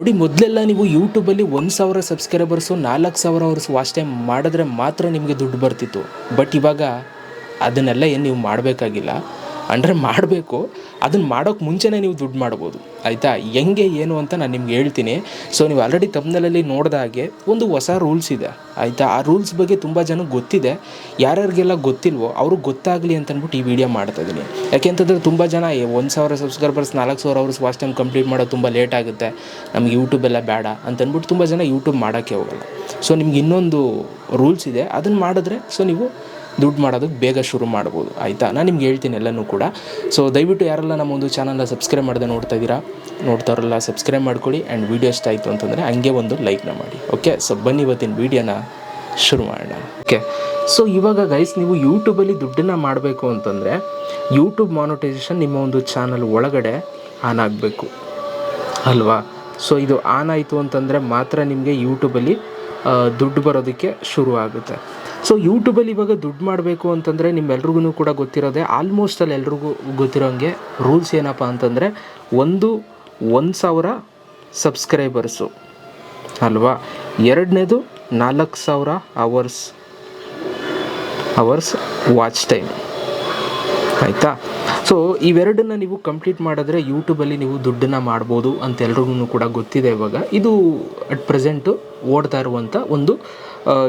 ನೋಡಿ, ಮೊದಲೆಲ್ಲ ನೀವು ಯೂಟ್ಯೂಬಲ್ಲಿ ಒಂದು ಸಾವಿರ ಸಬ್ಸ್ಕ್ರೈಬರ್ಸು ನಾಲ್ಕು ಸಾವಿರ ಅವರ್ಸ್ ವಾಚ್ ಟೈಮ್ ಮಾಡಿದ್ರೆ ಮಾತ್ರ ನಿಮಗೆ ದುಡ್ಡು ಬರ್ತಿತ್ತು. ಬಟ್ ಇವಾಗ ಅದನ್ನೆಲ್ಲ ಏನು ನೀವು ಮಾಡಬೇಕಾಗಿಲ್ಲ. ಅಂದರೆ ಮಾಡಬೇಕು. ಅದನ್ನು ಮಾಡೋಕ್ಕೆ ಮುಂಚೆನೇ ನೀವು ದುಡ್ಡು ಮಾಡ್ಬೋದು. ಆಯಿತಾ? ಹೆಂಗೆ, ಏನು ಅಂತ ನಾನು ನಿಮ್ಗೆ ಹೇಳ್ತೀನಿ. ಸೊ ನೀವು ಆಲ್ರೆಡಿ ತಮ್ಮನಲ್ಲಿ ನೋಡಿದ ಹಾಗೆ ಒಂದು ಹೊಸ ರೂಲ್ಸ್ ಇದೆ. ಆಯಿತಾ? ಆ ರೂಲ್ಸ್ ಬಗ್ಗೆ ತುಂಬ ಜನ ಗೊತ್ತಿದೆ. ಯಾರ್ಯಾರಿಗೆಲ್ಲ ಗೊತ್ತಿಲ್ವೋ ಅವ್ರಿಗೆ ಗೊತ್ತಾಗಲಿ ಅಂತ ಅಂದ್ಬಿಟ್ಟು ಈ ವಿಡಿಯೋ ಮಾಡ್ತಾ ಇದ್ದೀನಿ ಯಾಕೆಂತಂದರೆ ತುಂಬ ಜನ ಒಂದು ಸಾವಿರ ಸಬ್ಸ್ಕ್ರೈಬರ್ಸ್ ನಾಲ್ಕು ಸಾವಿರ ಅವರ್ಸ್ ವಾಚ್ ಟೈಮ್ ಕಂಪ್ಲೀಟ್ ಮಾಡೋದು ತುಂಬ ಲೇಟ್ ಆಗುತ್ತೆ. ನಮ್ಗೆ ಯೂಟ್ಯೂಬ್ ಎಲ್ಲ ಬೇಡ ಅಂತ ಅಂದ್ಬಿಟ್ಟು ತುಂಬ ಜನ ಯೂಟ್ಯೂಬ್ ಮಾಡೋಕ್ಕೆ ಹೋಗಲ್ಲ. ಸೊ ನಿಮ್ಗೆ ಇನ್ನೊಂದು ರೂಲ್ಸ್ ಇದೆ. ಅದನ್ನು ಮಾಡಿದ್ರೆ ಸೊ ನೀವು ದುಡ್ಡು ಮಾಡೋದಕ್ಕೆ ಬೇಗ ಶುರು ಮಾಡ್ಬೋದು. ಆಯಿತಾ? ನಾನು ನಿಮ್ಗೆ ಹೇಳ್ತೀನಿ ಎಲ್ಲನೂ ಕೂಡ. ಸೊ ದಯವಿಟ್ಟು ಯಾರೆಲ್ಲ ನಮ್ಮ ಒಂದು ಚಾನಲ್ನ ಸಬ್ಸ್ಕ್ರೈಬ್ ಮಾಡದೆ ನೋಡ್ತಾ ಇದ್ದೀರಾ ನೋಡ್ತಾರಲ್ಲ ಸಬ್ಸ್ಕ್ರೈಬ್ ಮಾಡ್ಕೊಳ್ಳಿ. ಆ್ಯಂಡ್ ವೀಡಿಯೋ ಇಷ್ಟ ಆಯಿತು ಅಂತಂದರೆ ಹಂಗೆ ಒಂದು ಲೈಕ್ನ ಮಾಡಿ. ಓಕೆ ಸೊ ಬನ್ನಿ ಇವತ್ತಿನ ವೀಡಿಯೋನ ಶುರು ಮಾಡೋಣ. ಓಕೆ ಸೊ ಇವಾಗ ಗೈಸ್ ನೀವು ಯೂಟ್ಯೂಬಲ್ಲಿ ದುಡ್ಡನ್ನು ಮಾಡಬೇಕು ಅಂತಂದರೆ ಯೂಟ್ಯೂಬ್ ಮಾನಿಟೈಸೇಷನ್ ನಿಮ್ಮ ಒಂದು ಚಾನಲ್ ಒಳಗಡೆ ಆನ್ ಆಗಬೇಕು. ಅಲ್ವಾ? ಸೊ ಇದು ಆನ್ ಆಯಿತು ಅಂತಂದರೆ ಮಾತ್ರ ನಿಮಗೆ ಯೂಟ್ಯೂಬಲ್ಲಿ ದುಡ್ಡು ಬರೋದಕ್ಕೆ ಶುರು ಆಗುತ್ತೆ. ಸೊ ಯೂಟ್ಯೂಬಲ್ಲಿ ಇವಾಗ ದುಡ್ಡು ಮಾಡಬೇಕು ಅಂತಂದರೆ ನಿಮ್ಮೆಲ್ರಿಗೂ ಕೂಡ ಗೊತ್ತಿರೋದೆ ಆಲ್ಮೋಸ್ಟ್ ಅಲ್ಲಿ ಎಲ್ರಿಗೂ ಗೊತ್ತಿರೋಂಗೆ ರೂಲ್ಸ್ ಏನಪ್ಪ ಅಂತಂದರೆ ಒಂದು ಒಂದು ಸಾವಿರ ಸಬ್ಸ್ಕ್ರೈಬರ್ಸು ಅಲ್ವಾ? ಎರಡನೇದು ನಾಲ್ಕು ಸಾವಿರ ಅವರ್ಸ್ ಅವರ್ಸ್ ವಾಚ್ ಟೈಮ್ ಆಯಿತಾ? ಸೊ ಇವೆರಡನ್ನ ನೀವು ಕಂಪ್ಲೀಟ್ ಮಾಡಿದ್ರೆ ಯೂಟ್ಯೂಬಲ್ಲಿ ನೀವು ದುಡ್ಡನ್ನು ಮಾಡ್ಬೋದು ಅಂತ ಎಲ್ರಿಗೂ ಕೂಡ ಗೊತ್ತಿದೆ ಇವಾಗ. ಇದು ಅಟ್ ಪ್ರೆಸೆಂಟು ಓಡ್ತಾ ಇರುವಂಥ ಒಂದು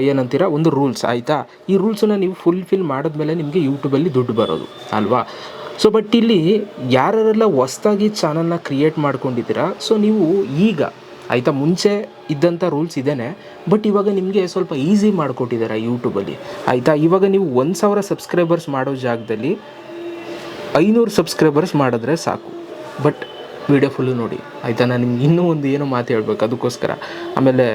ಏನಂತೀರ, ಒಂದು ರೂಲ್ಸ್ ಆಯಿತಾ? ಈ ರೂಲ್ಸನ್ನು ನೀವು ಫುಲ್ಫಿಲ್ ಮಾಡಿದ್ಮೇಲೆ ನಿಮಗೆ ಯೂಟ್ಯೂಬಲ್ಲಿ ದುಡ್ಡು ಬರೋದು, ಅಲ್ವಾ? ಸೊ ಬಟ್ ಇಲ್ಲಿ ಯಾರೆಲ್ಲ ಹೊಸ್ದಾಗಿ ಚಾನಲ್ನ ಕ್ರಿಯೇಟ್ ಮಾಡ್ಕೊಂಡಿದ್ದೀರಾ ಸೊ ನೀವು ಈಗ, ಆಯಿತಾ, ಮುಂಚೆ ಇದ್ದಂಥ ರೂಲ್ಸ್ ಇದೇನೆ ಬಟ್ ಇವಾಗ ನಿಮಗೆ ಸ್ವಲ್ಪ ಈಸಿ ಮಾಡಿಕೊಟ್ಟಿದ್ದಾರೆ ಯೂಟ್ಯೂಬಲ್ಲಿ ಆಯಿತಾ? ಇವಾಗ ನೀವು ಒಂದು ಸಾವಿರ ಸಬ್ಸ್ಕ್ರೈಬರ್ಸ್ ಮಾಡೋ ಜಾಗದಲ್ಲಿ ಐನೂರು ಸಬ್ಸ್ಕ್ರೈಬರ್ಸ್ ಮಾಡಿದ್ರೆ ಸಾಕು. ಬಟ್ ವಿಡಿಯೋ ಫುಲ್ಲು ನೋಡಿ. ಆಯಿತಾ? ನಾನು ನಿಮ್ಗೆ ಇನ್ನೂ ಒಂದು ಏನೋ ಮಾತು ಹೇಳ್ಬೇಕು, ಅದಕ್ಕೋಸ್ಕರ. ಆಮೇಲೆ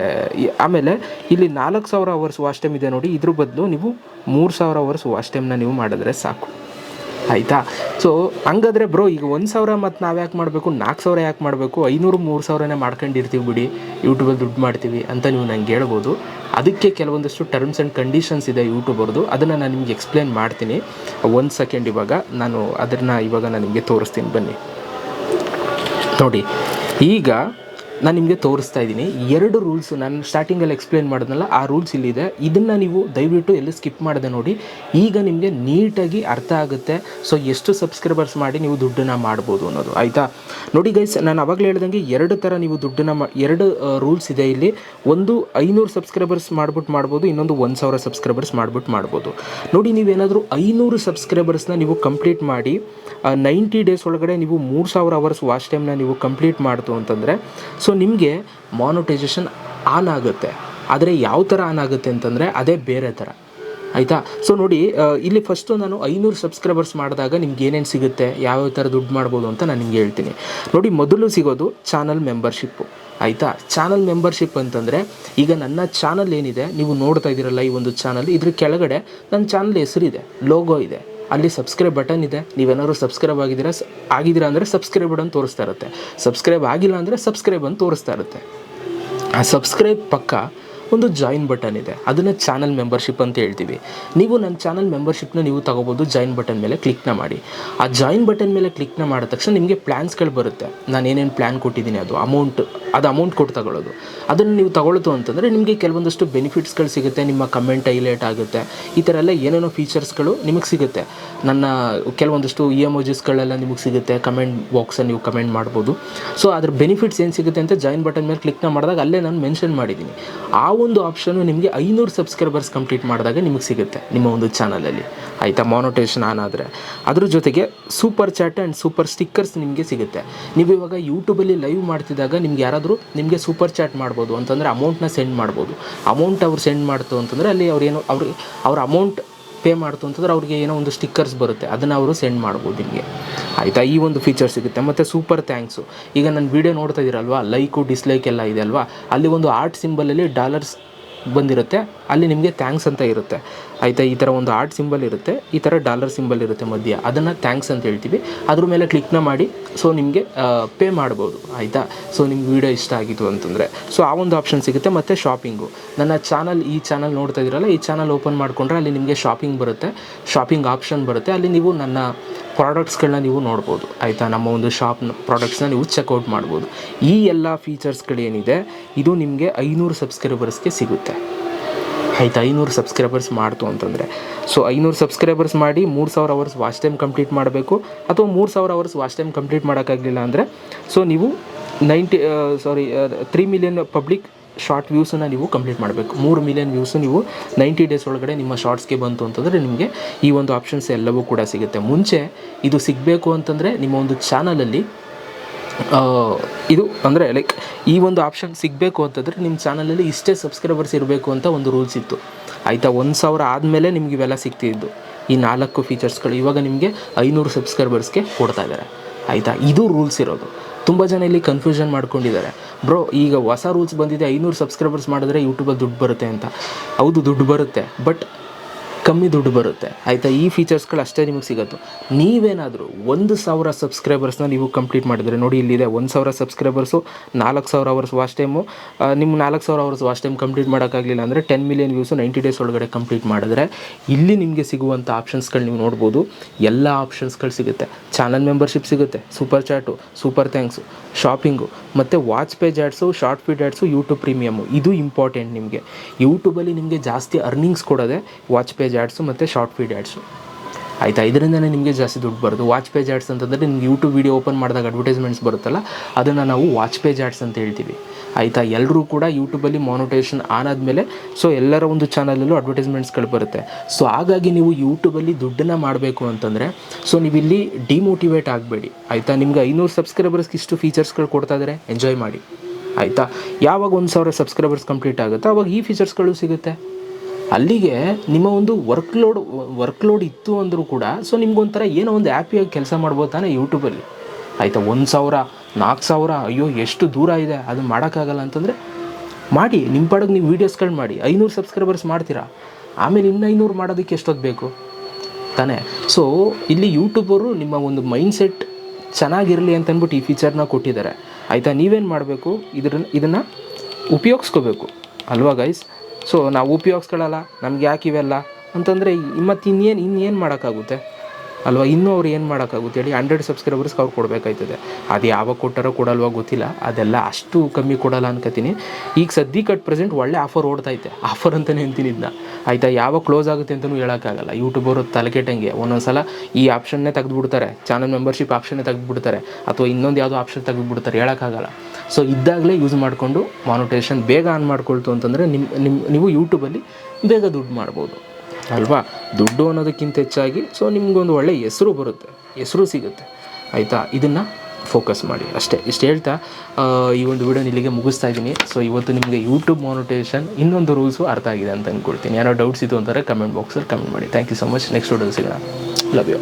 ಆಮೇಲೆ ಇಲ್ಲಿ ನಾಲ್ಕು ಸಾವಿರ ಅವರ್ಸ್ ವಾಚ್ ಟೈಮ್ ಇದೆ ನೋಡಿ. ಇದ್ರ ಬದಲು ನೀವು ಮೂರು ಸಾವಿರ ಅವರ್ಸ್ ವಾಚ್ ಟೈಮ್ನ ನೀವು ಮಾಡಿದ್ರೆ ಸಾಕು. ಆಯಿತಾ? ಸೊ ಹಂಗಾದ್ರೆ ಬ್ರೋ ಈಗ ಒಂದು ಸಾವಿರ ಮತ್ತು ನಾವು ಯಾಕೆ ಮಾಡಬೇಕು? ನಾಲ್ಕು ಸಾವಿರ ಯಾಕೆ ಮಾಡಬೇಕು? ಐನೂರು ಮೂರು ಸಾವಿರನೇ ಮಾಡ್ಕೊಂಡಿರ್ತೀವಿ ಬಿಡಿ. ಯೂಟ್ಯೂಬಲ್ಲಿ ದುಡ್ಡು ಮಾಡ್ತೀವಿ ಅಂತ ನೀವು ನಂಗೆ ಹೇಳ್ಬೋದು. ಅದಕ್ಕೆ ಕೆಲವೊಂದಷ್ಟು ಟರ್ಮ್ಸ್ ಆ್ಯಂಡ್ ಕಂಡೀಷನ್ಸ್ ಇದೆ ಯೂಟ್ಯೂಬರ್ದು ಅದನ್ನು ನಾನು ನಿಮ್ಗೆ ಎಕ್ಸ್ಪ್ಲೇನ್ ಮಾಡ್ತೀನಿ. ಒಂದು ಸೆಕೆಂಡ್ ಇವಾಗ ನಾನು ಅದನ್ನು ಇವಾಗ ನಾನು ನಿಮಗೆ ತೋರಿಸ್ತೀನಿ. ಬನ್ನಿ. ನೋಡಿ, ಈಗ ನಾನು ನಿಮಗೆ ತೋರಿಸ್ತಾ ಇದ್ದೀನಿ. ಎರಡು ರೂಲ್ಸ್ ನಾನು ಸ್ಟಾರ್ಟಿಂಗಲ್ಲಿ ಎಕ್ಸ್ಪ್ಲೇನ್ ಮಾಡಿದ್ನಲ್ಲ, ಆ ರೂಲ್ಸ್ ಇಲ್ಲಿದೆ. ಇದನ್ನು ನೀವು ದಯವಿಟ್ಟು ಎಲ್ಲಿ ಸ್ಕಿಪ್ ಮಾಡಿದೆ ನೋಡಿ. ಈಗ ನಿಮಗೆ ನೀಟಾಗಿ ಅರ್ಥ ಆಗುತ್ತೆ. ಸೊ ಎಷ್ಟು ಸಬ್ಸ್ಕ್ರೈಬರ್ಸ್ ಮಾಡಿ ನೀವು ದುಡ್ಡನ್ನು ಮಾಡ್ಬೋದು ಅನ್ನೋದು. ಆಯಿತಾ? ನೋಡಿ ಗೈಸ್ ನಾನು ಅವಾಗಲೇ ಹೇಳ್ದಂಗೆ ಎರಡು ಥರ ನೀವು ದುಡ್ಡನ್ನು ಎರಡು ರೂಲ್ಸ್ ಇದೆ ಇಲ್ಲಿ. ಒಂದು ಐನೂರು ಸಬ್ಸ್ಕ್ರೈಬರ್ಸ್ ಮಾಡ್ಬಿಟ್ಟು ಮಾಡ್ಬೋದು, ಇನ್ನೊಂದು ಒಂದು ಸಾವಿರ ಸಬ್ಸ್ಕ್ರೈಬರ್ಸ್ ಮಾಡ್ಬಿಟ್ಟು ಮಾಡ್ಬೋದು. ನೋಡಿ, ನೀವೇನಾದರೂ ಐನೂರು ಸಬ್ಸ್ಕ್ರೈಬರ್ಸ್ನ ನೀವು ಕಂಪ್ಲೀಟ್ ಮಾಡಿ ನೈಂಟಿ ಡೇಸ್ ಒಳಗಡೆ ನೀವು ಮೂರು ಸಾವಿರ ಅವರ್ಸ್ ವಾಚ್ ಟೈಮ್ನ ನೀವು ಕಂಪ್ಲೀಟ್ ಮಾಡ್ತು ಅಂತಂದರೆ ಸೊ ನಿಮಗೆ ಮಾನಿಟೈಸೇಷನ್ ಆನ್ ಆಗುತ್ತೆ. ಆದರೆ ಯಾವ ಥರ ಆನ್ ಆಗುತ್ತೆ ಅಂತಂದರೆ ಅದೇ ಬೇರೆ ಥರ ಆಯಿತಾ? ಸೊ ನೋಡಿ ಇಲ್ಲಿ ಫಸ್ಟು ನಾನು ಐನೂರು ಸಬ್ಸ್ಕ್ರೈಬರ್ಸ್ ಮಾಡಿದಾಗ ನಿಮ್ಗೆ ಏನೇನು ಸಿಗುತ್ತೆ ಯಾವ್ಯಾವ ಥರ ದುಡ್ಡು ಮಾಡ್ಬೋದು ಅಂತ ನಾನು ನಿಮ್ಗೆ ಹೇಳ್ತೀನಿ. ನೋಡಿ, ಮೊದಲು ಸಿಗೋದು ಚಾನಲ್ ಮೆಂಬರ್ಶಿಪ್ಪು ಆಯಿತಾ? ಚಾನಲ್ ಮೆಂಬರ್ಶಿಪ್ ಅಂತಂದರೆ ಈಗ ನನ್ನ ಚಾನಲ್ ಏನಿದೆ, ನೀವು ನೋಡ್ತಾ ಇದ್ದೀರಲ್ಲ ಈ ಒಂದು ಚಾನಲ್ ಇದ್ರ ಕೆಳಗಡೆ ನನ್ನ ಚಾನಲ್ ಹೆಸರಿದೆ ಲೋಗೋ ಇದೆ. ಅಲ್ಲಿ ಸಬ್ಸ್ಕ್ರೈಬ್ ಬಟನ್ ಇದೆ. ನೀವೇನಾದ್ರು ಸಬ್ಸ್ಕ್ರೈಬ್ ಆಗಿದ್ದೀರಾ ಆಗಿದ್ದೀರಾ ಅಂದರೆ ಸಬ್ಸ್ಕ್ರೈಬ್ ಬಟನ್ ತೋರಿಸ್ತಾ ಇರುತ್ತೆ. ಸಬ್ಸ್ಕ್ರೈಬ್ ಆಗಿಲ್ಲ ಅಂದರೆ ಸಬ್ಸ್ಕ್ರೈಬ್ ಅಂತ ತೋರಿಸ್ತಾ ಇರುತ್ತೆ. ಆ ಸಬ್ಸ್ಕ್ರೈಬ್ ಪಕ್ಕ ಒಂದು ಜಾಯಿನ್ ಬಟನ್ ಇದೆ. ಅದನ್ನು ಚಾನಲ್ ಮೆಂಬರ್ಶಿಪ್ ಅಂತ ಹೇಳ್ತೀವಿ. ನೀವು ನನ್ನ ಚಾನಲ್ ಮೆಂಬರ್ಶಿಪ್ನ ನೀವು ತಗೋಬೋದು ಜಾಯಿನ್ ಬಟನ್ ಮೇಲೆ ಕ್ಲಿಕ್ನ ಮಾಡಿ. ಆ ಜಾಯಿನ್ ಬಟನ್ ಮೇಲೆ ಕ್ಲಿಕ್ನ ಮಾಡಿದ ತಕ್ಷಣ ನಿಮಗೆ ಪ್ಲ್ಯಾನ್ಸ್ಗಳು ಬರುತ್ತೆ. ನಾನು ಏನೇನು ಪ್ಲ್ಯಾನ್ ಕೊಟ್ಟಿದ್ದೀನಿ ಅದು ಅಮೌಂಟ್ ಅದು ಅಮೌಂಟ್ ಕೊಟ್ಟು ತಗೊಳ್ಳೋದು. ಅದನ್ನು ನೀವು ತಗೊಳ್ತು ಅಂತಂದರೆ ನಿಮಗೆ ಕೆಲವೊಂದಷ್ಟು ಬೆನಿಫಿಟ್ಸ್ಗಳು ಸಿಗುತ್ತೆ. ನಿಮ್ಮ ಕಮೆಂಟ್ ಹೈಲೈಟ್ ಆಗುತ್ತೆ. ಈ ಥರ ಎಲ್ಲ ಏನೇನೋ ಫೀಚರ್ಸ್ಗಳು ನಿಮಗೆ ಸಿಗುತ್ತೆ. ನನ್ನ ಕೆಲವೊಂದಷ್ಟು ಇ ಎಮೋಜಿಸ್ಗಳೆಲ್ಲ ನಿಮಗೆ ಸಿಗುತ್ತೆ. ಕಮೆಂಟ್ ಬಾಕ್ಸಲ್ಲಿ ನೀವು ಕಮೆಂಟ್ ಮಾಡ್ಬೋದು. ಸೊ ಅದ್ರ ಬೆನಿಫಿಟ್ಸ್ ಏನು ಸಿಗುತ್ತೆ ಅಂತ ಜಾಯಿನ್ ಬಟನ್ ಮೇಲೆ ಕ್ಲಿಕ್ನ ಮಾಡಿದಾಗ ಅಲ್ಲೇ ನಾನು ಮೆನ್ಷನ್ ಮಾಡಿದ್ದೀನಿ. ಆ ಒಂದು ಆಪ್ಷನು ನಿಮಗೆ ಐನೂರು ಸಬ್ಸ್ಕ್ರೈಬರ್ಸ್ ಕಂಪ್ಲೀಟ್ ಮಾಡಿದಾಗ ನಿಮಗೆ ಸಿಗುತ್ತೆ ನಿಮ್ಮ ಒಂದು ಚಾನಲಲ್ಲಿ ಆಯಿತಾ? ಮಾನೋಟೇಷನ್ ಆನ್ ಆದರೆ. ಅದ್ರ ಜೊತೆಗೆ super chat and super stickers ನಿಮಗೆ ಸಿಗುತ್ತೆ. ನೀವು ಇವಾಗ ಯೂಟ್ಯೂಬಲ್ಲಿ ಲೈವ್ ಮಾಡ್ತಿದ್ದಾಗ ನಿಮ್ಗೆ ಯಾರಾದರೂ ನಿಮಗೆ ಸೂಪರ್ ಚಾಟ್ ಮಾಡ್ಬೋದು ಅಂತಂದರೆ ಅಮೌಂಟ್ನ ಸೆಂಡ್ ಮಾಡ್ಬೋದು. ಅಮೌಂಟ್ ಅವ್ರು ಸೆಂಡ್ ಮಾಡ್ತು ಅಂತಂದರೆ ಅಲ್ಲಿ ಅವ್ರೇನು ಅವ್ರಿಗೆ ಅವ್ರ ಅಮೌಂಟ್ ಪೇ ಮಾಡ್ತು ಅಂತಂದ್ರೆ ಅವ್ರಿಗೆ ಏನೋ ಒಂದು ಸ್ಟಿಕ್ಕರ್ಸ್ ಬರುತ್ತೆ. ಅದನ್ನು ಅವರು ಸೆಂಡ್ ಮಾಡ್ಬೋದು ನಿಮಗೆ. ಆಯಿತಾ? ಈ ಒಂದು ಫೀಚರ್ ಸಿಗುತ್ತೆ. ಮತ್ತು ಸೂಪರ್ ಥ್ಯಾಂಕ್ಸು ಈಗ ನನ್ನ ವೀಡಿಯೋ ನೋಡ್ತಾ ಇದ್ದೀರಲ್ವಾ? ಲೈಕು ಡಿಸ್ಲೈಕ್ ಎಲ್ಲ ಇದೆ ಅಲ್ವಾ? ಅಲ್ಲಿ ಒಂದು ಆರ್ಟ್ ಸಿಂಬಲಲ್ಲಿ ಡಾಲರ್ಸ್ ಬಂದಿರುತ್ತೆ. ಅಲ್ಲಿ ನಿಮಗೆ ಥ್ಯಾಂಕ್ಸ್ ಅಂತ ಇರುತ್ತೆ. ಆಯಿತಾ? ಈ ಥರ ಒಂದು ಆರ್ಟ್ ಸಿಂಬಲ್ ಇರುತ್ತೆ. ಈ ಥರ ಡಾಲರ್ ಸಿಂಬಲ್ ಇರುತ್ತೆ ಮಧ್ಯ. ಅದನ್ನು ಥ್ಯಾಂಕ್ಸ್ ಅಂತ ಹೇಳ್ತೀವಿ. ಅದ್ರ ಮೇಲೆ ಕ್ಲಿಕ್ನ ಮಾಡಿ ಸೊ ನಿಮಗೆ ಪೇ ಮಾಡ್ಬೋದು. ಆಯಿತಾ? ಸೊ ನಿಮ್ಗೆ ವೀಡಿಯೋ ಇಷ್ಟ ಆಗಿತ್ತು ಅಂತಂದರೆ. ಸೊ ಆ ಒಂದು ಆಪ್ಷನ್ ಸಿಗುತ್ತೆ. ಮತ್ತು ಶಾಪಿಂಗು ನನ್ನ ಚಾನಲ್ ಈ ಚಾನಲ್ ನೋಡ್ತಾ ಇದ್ದೀರಲ್ಲ, ಈ ಚಾನಲ್ ಓಪನ್ ಮಾಡಿಕೊಂಡ್ರೆ ಅಲ್ಲಿ ನಿಮಗೆ ಶಾಪಿಂಗ್ ಬರುತ್ತೆ. ಶಾಪಿಂಗ್ ಆಪ್ಷನ್ ಬರುತ್ತೆ. ಅಲ್ಲಿ ನೀವು ನನ್ನ ಪ್ರಾಡಕ್ಟ್ಸ್ಗಳನ್ನ ನೀವು ನೋಡ್ಬೋದು. ಆಯಿತಾ? ನಮ್ಮ ಒಂದು ಶಾಪ್ನ ಪ್ರಾಡಕ್ಟ್ಸ್ನ ನೀವು ಚೆಕ್ಔಟ್ ಮಾಡ್ಬೋದು. ಈ ಎಲ್ಲ ಫೀಚರ್ಸ್ಗಳೇನಿದೆ ಇದು ನಿಮಗೆ ಐನೂರು ಸಬ್ಸ್ಕ್ರೈಬರ್ಸ್ಗೆ ಸಿಗುತ್ತೆ. ಆಯ್ತು? ಐನೂರು ಸಬ್ಸ್ಕ್ರೈಬರ್ಸ್ ಮಾಡ್ತು ಅಂತಂದರೆ. ಸೊ ಐನೂರು ಸಬ್ಸ್ಕ್ರೈಬರ್ಸ್ ಮಾಡಿ ಮೂರು ಸಾವಿರ ಅವರ್ಸ್ ವಾಚ್ ಟೈಮ್ ಕಂಪ್ಲೀಟ್ ಮಾಡಬೇಕು. ಅಥವಾ ಮೂರು ಸಾವಿರ ಅವರ್ಸ್ ವಾಚ್ ಟೈಮ್ ಕಂಪ್ಲೀಟ್ ಮಾಡೋಕ್ಕಾಗಲಿಲ್ಲ ಅಂದರೆ ಸೊ ನೀವು ನೈಂಟಿ ಸಾರಿ ತ್ರೀ ಮಿಲಿಯನ್ ಪಬ್ಲಿಕ್ ಶಾರ್ಟ್ ವ್ಯೂಸನ್ನು ನೀವು ಕಂಪ್ಲೀಟ್ ಮಾಡಬೇಕು. ಮೂರು ಮಿಲಿಯನ್ ವ್ಯೂಸು ನೀವು ನೈಂಟಿ ಡೇಸ್ ಒಳಗಡೆ ನಿಮ್ಮ ಶಾರ್ಟ್ಸ್ಗೆ ಬಂತು ಅಂತಂದರೆ ನಿಮಗೆ ಈ ಒಂದು ಆಪ್ಷನ್ಸ್ ಎಲ್ಲವೂ ಕೂಡ ಸಿಗುತ್ತೆ. ಮುಂಚೆ ಇದು ಸಿಗಬೇಕು ಅಂತಂದರೆ ನಿಮ್ಮ ಒಂದು ಚಾನಲಲ್ಲಿ ಇದು ಅಂದರೆ ಲೈಕ್ ಈ ಒಂದು ಆಪ್ಷನ್ ಸಿಗಬೇಕು ಅಂತಂದರೆ ನಿಮ್ಮ ಚಾನಲಲ್ಲಿ ಇಷ್ಟೇ ಸಬ್ಸ್ಕ್ರೈಬರ್ಸ್ ಇರಬೇಕು ಅಂತ ಒಂದು ರೂಲ್ಸ್ ಇತ್ತು. ಆಯಿತಾ, ಒಂದು ಸಾವಿರ ಆದಮೇಲೆ ನಿಮ್ಗೆ ಇವೆಲ್ಲ ಸಿಗ್ತಿದ್ದು. ಈ ನಾಲ್ಕು ಫೀಚರ್ಸ್ಗಳು ಇವಾಗ ನಿಮಗೆ ಐನೂರು ಸಬ್ಸ್ಕ್ರೈಬರ್ಸ್ಗೆ ಕೊಡ್ತಾ ಇದ್ದಾರೆ ಆಯಿತಾ, ಇದು ರೂಲ್ಸ್ ಇರೋದು. ತುಂಬ ಜನ ಇಲ್ಲಿ ಕನ್ಫ್ಯೂಷನ್ ಮಾಡ್ಕೊಂಡಿದ್ದಾರೆ. ಬ್ರೋ ಈಗ ಹೊಸ ರೂಲ್ಸ್ ಬಂದಿದೆ, ಐನೂರು ಸಬ್ಸ್ಕ್ರೈಬರ್ಸ್ ಮಾಡಿದ್ರೆ ಯೂಟ್ಯೂಬಲ್ಲಿ ದುಡ್ಡು ಬರುತ್ತೆ ಅಂತ. ಹೌದು, ದುಡ್ಡು ಬರುತ್ತೆ ಬಟ್ ಕಮ್ಮಿ ದುಡ್ಡು ಬರುತ್ತೆ. ಆಯಿತಾ? ಈ ಫೀಚರ್ಸ್ಗಳು ಅಷ್ಟೇ ನಿಮಗೆ ಸಿಗುತ್ತೆ. ನೀವೇನಾದರೂ ಒಂದು ಸಾವಿರ ಸಬ್ಸ್ಕ್ರೈಬರ್ಸ್ನ ನೀವು ಕಂಪ್ಲೀಟ್ ಮಾಡಿದರೆ, ನೋಡಿ ಇಲ್ಲಿದೆ ಒಂದು ಸಾವಿರ ಸಬ್ಸ್ಕ್ರೈಬರ್ಸು ನಾಲ್ಕು ಸಾವಿರ ಅವರ್ಸ್ ವಾಚ್ ಟೈಮು ನಿಮ್ಮ ನಾಲ್ಕು ಸಾವಿರ ಅವರ್ಸ್ ವಾಚ್ ಟೈಮ್ ಕಂಪ್ಲೀಟ್ ಮಾಡೋಕ್ಕಾಗಲಿಲ್ಲ ಅಂದರೆ ten million views ninety days ಒಳಗಡೆ ಕಂಪ್ಲೀಟ್ ಮಾಡಿದ್ರೆ, ಇಲ್ಲಿ ನಿಮಗೆ ಸಿಗುವಂಥ ಆಪ್ಷನ್ಸ್ಗಳು ನೀವು ನೋಡ್ಬೋದು. ಎಲ್ಲ ಆಪ್ಷನ್ಸ್ಗಳು ಸಿಗುತ್ತೆ. ಚಾನಲ್ ಮೆಂಬರ್ಶಿಪ್ ಸಿಗುತ್ತೆ. Super chat super thanks shopping ಮತ್ತು watch page ads short feed ads YouTube premium ಇದು ಇಂಪಾರ್ಟೆಂಟ್ ನಿಮಗೆ. ಯೂಟ್ಯೂಬಲ್ಲಿ ನಿಮಗೆ ಜಾಸ್ತಿ ಅರ್ನಿಂಗ್ಸ್ ಕೊಡೋದೇ ವಾಚ್ ಪೇಜ್ ಆ್ಯಡ್ಸು ಮತ್ತು ಶಾರ್ಟ್ ಫೀಡ್ ಆ್ಯಡ್ಸು ಆಯಿತಾ? ಇದರಿಂದನೇ ನಿಮಗೆ ಜಾಸ್ತಿ ದುಡ್ಡು ಬರೋದು ವಾಚ್ ಪೇಜ್ ಆ್ಯಡ್ಸ್ ಅಂತಂದರೆ ನಿಮ್ಗೆ ಯೂಟ್ಯೂಬ್ ವೀಡಿಯೋ ಓಪನ್ ಮಾಡಿದಾಗ ಅಡ್ವರ್ಟೈಸ್ಮೆಂಟ್ಸ್ ಬರುತ್ತಲ್ಲ, ಅದನ್ನು ನಾವು ವಾಚ್ ಪೇಜ್ ಆ್ಯಡ್ಸ್ ಅಂತ ಹೇಳ್ತೀವಿ. ಆಯಿತಾ? ಎಲ್ಲರೂ ಕೂಡ ಯೂಟ್ಯೂಬಲ್ಲಿ ಮಾನಿಟೇಷನ್ ಆನ್ ಆದಮೇಲೆ ಸೊ ಎಲ್ಲರ ಒಂದು ಚಾನಲಲ್ಲೂ ಅಡ್ವರ್ಟೈಸ್ಮೆಂಟ್ಸ್ಗಳು ಬರುತ್ತೆ. ಸೊ ಹಾಗಾಗಿ ನೀವು ಯೂಟ್ಯೂಬಲ್ಲಿ ದುಡ್ಡನ್ನು ಮಾಡಬೇಕು ಅಂತಂದರೆ ಸೊ ನೀವು ಇಲ್ಲಿ ಡಿಮೋಟಿವೇಟ್ ಆಗಬೇಡಿ. ಆಯಿತಾ? ನಿಮ್ಗೆ ಐನೂರು ಸಬ್ಸ್ಕ್ರೈಬರ್ಸ್ಗೆ ಇಷ್ಟು ಫೀಚರ್ಸ್ಗಳು ಕೊಡ್ತಾ ಇದ್ದಾರೆ ಎಂಜಾಯ್ ಮಾಡಿ. ಆಯಿತಾ? ಯಾವಾಗ ಒಂದು ಸಾವಿರ ಸಬ್ಸ್ಕ್ರೈಬರ್ಸ್ ಕಂಪ್ಲೀಟ್ ಆಗುತ್ತೋ, ಅವಾಗ ಈ ಫೀಚರ್ಸ್ಗಳು ಸಿಗುತ್ತೆ. ಅಲ್ಲಿಗೆ ನಿಮ್ಮ ಒಂದು ವರ್ಕ್ ಲೋಡ್ ವರ್ಕ್ ಲೋಡ್ ಇತ್ತು ಅಂದರೂ ಕೂಡ ಸೊ ನಿಮ್ಗೊಂಥರ ಏನೋ ಒಂದು ಆ್ಯಪಿಯಾಗಿ ಕೆಲಸ ಮಾಡ್ಬೋದು ತಾನೇ ಯೂಟ್ಯೂಬಲ್ಲಿ ಆಯಿತಾ, ಒಂದು ಸಾವಿರ ನಾಲ್ಕು ಸಾವಿರ, ಅಯ್ಯೋ, ಎಷ್ಟು ದೂರ ಇದೆ, ಅದು ಮಾಡೋಕ್ಕಾಗಲ್ಲ ಅಂತಂದರೆ, ಮಾಡಿ ನಿಮ್ಮ ಪಾಡಿಗೆ ನೀವು ವೀಡಿಯೋಸ್ಗಳು ಮಾಡಿ. ಐನೂರು ಸಬ್ಸ್ಕ್ರೈಬರ್ಸ್ ಮಾಡ್ತೀರಾ? ಆಮೇಲೆ ಇನ್ನು ಐನೂರು ಮಾಡೋದಕ್ಕೆ ಎಷ್ಟೊತ್ತು ಬೇಕು? ತಾನೇ? ಸೊ ಇಲ್ಲಿ ಯೂಟ್ಯೂಬರು ನಿಮ್ಮ ಒಂದು ಮೈಂಡ್ಸೆಟ್ ಚೆನ್ನಾಗಿರಲಿ ಅಂತ ಅಂದ್ಬಿಟ್ಟು ಈ ಫೀಚರ್ನ ಕೊಟ್ಟಿದ್ದಾರೆ. ಆಯಿತಾ, ನೀವೇನು ಮಾಡಬೇಕು? ಇದ್ರ ಇದನ್ನು ಉಪಯೋಗಿಸ್ಕೋಬೇಕು. ಅಲ್ವಾ ಗೈಸ್ ಸೊ ನಾವು ಉಪಯೋಗಿಸ್ಕೊಳ್ಳಲ್ಲ, ನಮ್ಗೆ ಯಾಕೆ ಇವೆಲ್ಲ? ಅಂತಂದರೆ ಮತ್ತು ಇನ್ನೇನು ಇನ್ನೇನು ಮಾಡೋಕ್ಕಾಗುತ್ತೆ? ಅಲ್ವಾ? ಇನ್ನೂ ಅವ್ರು ಏನು ಮಾಡೋಕ್ಕಾಗುತ್ತೆ ಹೇಳಿ ಹಂಡ್ರೆಡ್ ಸಬ್ಸ್ಕ್ರೈಬರ್ಸ್ಗೆ ಅವ್ರು ಕೊಡಬೇಕಾಯ್ತದೆ. ಅದು ಯಾವಾಗ ಕೊಟ್ಟಾರೋ ಕೊಡಲ್ವೋ ಗೊತ್ತಿಲ್ಲ. ಅದೆಲ್ಲ ಅಷ್ಟು ಕಮ್ಮಿ ಕೊಡಲ್ಲ ಅನ್ಕೋತೀನಿ. ಈಗ ಸದ್ಯಕ್ಕೆ ಅಟ್ ಪ್ರೆಸೆಂಟ್ ಒಳ್ಳೆ ಆಫರ್ ಓಡ್ತೈತೆ. ಆಫರ್ ಅಂತಲೇ ಹೇಳ್ತೀನಿ ಇದನ್ನ ಆಯಿತಾ? ಯಾವಾಗ ಕ್ಲೋಸ್ ಆಗುತ್ತೆ ಅಂತಲೂ ಹೇಳೋಕ್ಕಾಗಲ್ಲ. ಯೂಟ್ಯೂಬರು ತಲೆ ಕೆಟ್ಟಂಗೆ. ಒಂದೊಂದು ಸಲ ಈ ಆಪ್ಷನ್ನೇ ತೆಗೆದುಬಿಡ್ತಾರೆ. Channel membership ಆಪ್ಷನ್ನೇ ತೆಗೆದುಬಿಡ್ತಾರೆ. ಅಥವಾ ಇನ್ನೊಂದು ಯಾವುದೋ ಆಪ್ಷನ್ ತೆಗೆದುಬಿಡ್ತಾರೆ. ಹೇಳೋಕ್ಕಾಗಲ್ಲ. ಸೊ ಇದ್ದಾಗಲೇ ಯೂಸ್ ಮಾಡಿಕೊಂಡು ಮಾನಿಟೇಷನ್ ಬೇಗ ಆನ್ ಮಾಡ್ಕೊಳ್ತು ಅಂತಂದರೆ ನಿಮ್ಮ ನಿಮ್ಮ ನೀವು ಯೂಟ್ಯೂಬಲ್ಲಿ ಬೇಗ ದುಡ್ಡು ಮಾಡ್ಬೋದು. ಅಲ್ವಾ? ದುಡ್ಡು ಅನ್ನೋದಕ್ಕಿಂತ ಹೆಚ್ಚಾಗಿ ಸೊ ನಿಮಗೊಂದು ಒಳ್ಳೆ ಹೆಸರು ಬರುತ್ತೆ. ಹೆಸರು ಸಿಗುತ್ತೆ. ಆಯಿತಾ? ಇದನ್ನು ಫೋಕಸ್ ಮಾಡಿ. ಅಷ್ಟೇ. ಇಷ್ಟು ಹೇಳ್ತಾ ಈ ಒಂದು ವಿಡಿಯೋನ ಇಲ್ಲಿಗೆ ಮುಗಿಸ್ತಾ ಇದ್ದೀನಿ. ಸೊ ಇವತ್ತು ನಿಮಗೆ ಯೂಟ್ಯೂಬ್ ಮಾನಿಟೇಷನ್ ಇನ್ನೊಂದು ರೂಲ್ಸು ಅರ್ಥ ಆಗಿದೆ ಅಂತ ಅಂದ್ಕೊಳ್ತೀನಿ ಯಾರೋ ಡೌಟ್ಸ್ ಇತ್ತು ಅಂತಾರೆ ಕಮೆಂಟ್ ಬಾಕ್ಸಲ್ಲಿ ಕಮೆಂಟ್ ಮಾಡಿ. Thank you so much next video ಸಿಗೋಣ. Love you